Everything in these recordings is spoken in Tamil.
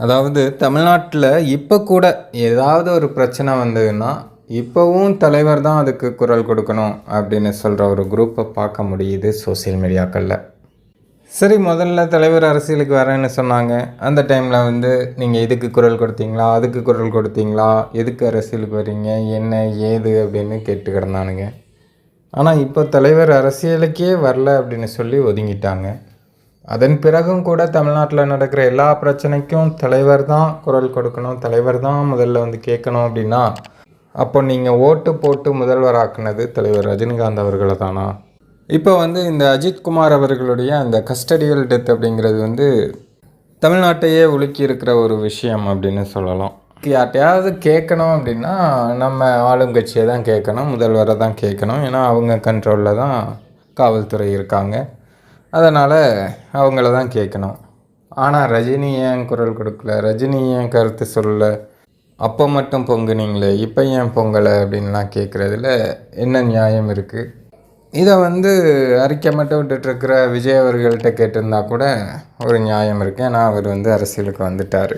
அதாவது தமிழ்நாட்டில் இப்போ கூட ஏதாவது ஒரு பிரச்சனை வந்ததுன்னா இப்போவும் தலைவர் தான் அதுக்கு குரல் கொடுக்கணும் அப்படின்னு சொல்கிற ஒரு குரூப்பை பார்க்க முடியுது சோஷியல் மீடியாக்களில் சரி முதல்ல தலைவர் அரசியலுக்கு வரேன்னு சொன்னாங்க. அந்த டைமில் வந்து நீங்கள் இதுக்கு குரல் கொடுத்தீங்களா? அதுக்கு குரல் கொடுத்தீங்களா? எதுக்கு அரசியலுக்கு வரீங்க? என்ன ஏது அப்படின்னு கேட்டு கிடந்தானுங்க ஆனால் இப்போ தலைவர் அரசியலுக்கே வரல அப்படின்னு சொல்லி ஒதுங்கிட்டாங்க. அதன் பிறகும் கூட தமிழ்நாட்டில் நடக்கிற எல்லா பிரச்சனைக்கும் தலைவர் தான் குரல் கொடுக்கணும் தலைவர் தான் முதல்ல வந்து கேட்கணும் அப்படின்னா அப்போ நீங்கள் ஓட்டு போட்டு முதல்வராக்குனது தலைவர் ரஜினிகாந்த் அவர்களை தானா? இப்போ வந்து இந்த அஜித்குமார் அவர்களுடைய அந்த கஸ்டடியல் டெத் அப்படிங்கிறது வந்து தமிழ்நாட்டையே உலுக்கி இருக்கிற ஒரு விஷயம் அப்படின்னு சொல்லலாம். யார்ட்டையாவது கேட்கணும் அப்படின்னா நம்ம ஆளுங்கட்சியை தான் கேட்கணும் முதல்வரை தான் கேட்கணும். ஏன்னா அவங்க கண்ட்ரோலில் தான் காவல்துறை இருக்காங்க. அதனால் அவங்கள தான் கேட்கணும் ஆனால் ரஜினி ஏன் குரல் கொடுக்கல? ரஜினி ஏன் கருத்து சொல்லல? அப்போ மட்டும் பொங்குனீங்களே இப்போ ஏன் பொங்கலை அப்படின்லாம் கேட்குறதுல என்ன நியாயம் இருக்குது இதை வந்து அறிக்கை மட்டும் விட்டுட்டுருக்கிற விஜய் அவர்கள்ட்ட கேட்டிருந்தா கூட ஒரு நியாயம் இருக்குது ஏன்னா அவர் வந்து அரசியலுக்கு வந்துட்டார்.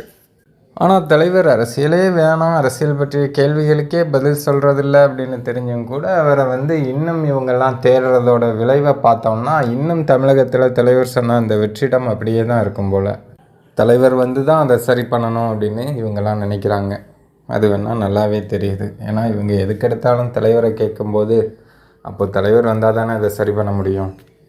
ஆனால் தலைவர் அரசியலே வேணாம். அரசியல் பற்றிய கேள்விகளுக்கே பதில் சொல்கிறதில்ல அப்படின்னு தெரிஞ்சும் கூட அவரை வந்து இன்னும் இவங்கெல்லாம் தேடுறதோட விளைவை பார்த்தோம்னா இன்னும் தமிழகத்தில் தலைவர் சொன்ன அந்த வெற்றிடம் அப்படியே தான் இருக்கும் போல். தலைவர் வந்து தான் அதை சரி பண்ணணும் அப்படின்னு இவங்கெல்லாம் நினைக்கிறாங்க. அது வேணால் நல்லாவே தெரியுது. ஏன்னா இவங்க எதுக்கெடுத்தாலும் தலைவரை கேட்கும்போது அப்போ தலைவர் வந்தால் தானே அதை சரி பண்ண முடியும்.